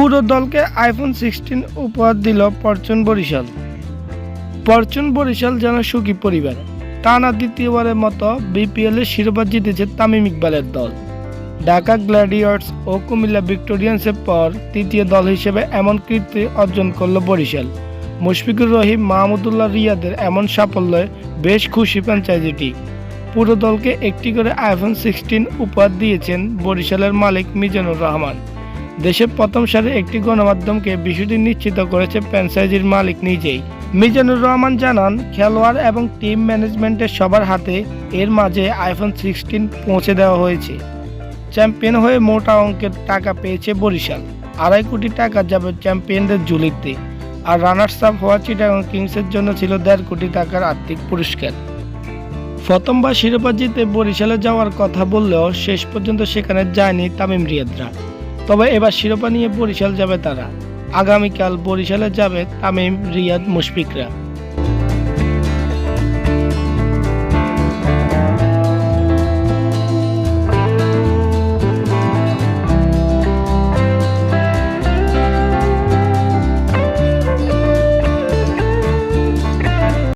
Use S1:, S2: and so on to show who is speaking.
S1: পুরো দলকে iPhone sixteen উপহার দিল পরচুন বরিশাল। পরচুন বরিশাল যেন সুখী পরিবার। টানা দ্বিতীয়বারের মতো বিপিএল এর শিরোপা জিতেছে তামিম ইকবালের দল। ঢাকা গ্ল্যাডিয়ার্স ও কুমিল্লা ভিক্টোরিয়ান্সের পর তৃতীয় দল হিসেবে এমন কীর্তি অর্জন করল বরিশাল। মুশফিকুর রহিম, মাহমুদুল্লাহ রিয়াদের এমন সাফল্যে বেশ খুশি ফ্র্যাঞ্চাইজিটি পুরো দলকে একটি করে আইফোন সিক্সটিন উপহার দিয়েছেন বরিশালের মালিক মিজানুর রহমান। দেশের প্রথম সারে একটি গণমাধ্যমকে বিষয়টি নিশ্চিত করেছে ফ্র্যাঞ্চাইজির মালিক নিজেই। মিজানুর রহমান জানান, খেলোয়াড় এবং টিম ম্যানেজমেন্টের সবার হাতে এর মাঝে আইফোন সিক্সটিন পৌঁছে দেওয়া হয়েছে। চ্যাম্পিয়ন হয়ে মোটা অঙ্কের টাকা পেয়েছে বরিশাল। আড়াই কোটি টাকা যাবে চ্যাম্পিয়নদের ঝুলিতে। আর রানার্স আপ হওয়া চিটাগং কিংসের জন্য ছিল দেড় কোটি টাকার আর্থিক পুরস্কার। প্রথমবার শিরোপা জিতে বরিশালে যাওয়ার কথা বললেও শেষ পর্যন্ত সেখানে যায়নি তামিম রিয়াদরা। তবে এবার শিরোপা নিয়ে বরিশাল যাবে তারা। আগামীকাল বরিশালে যাবে তামিম রিয়াদ মুশফিকরা।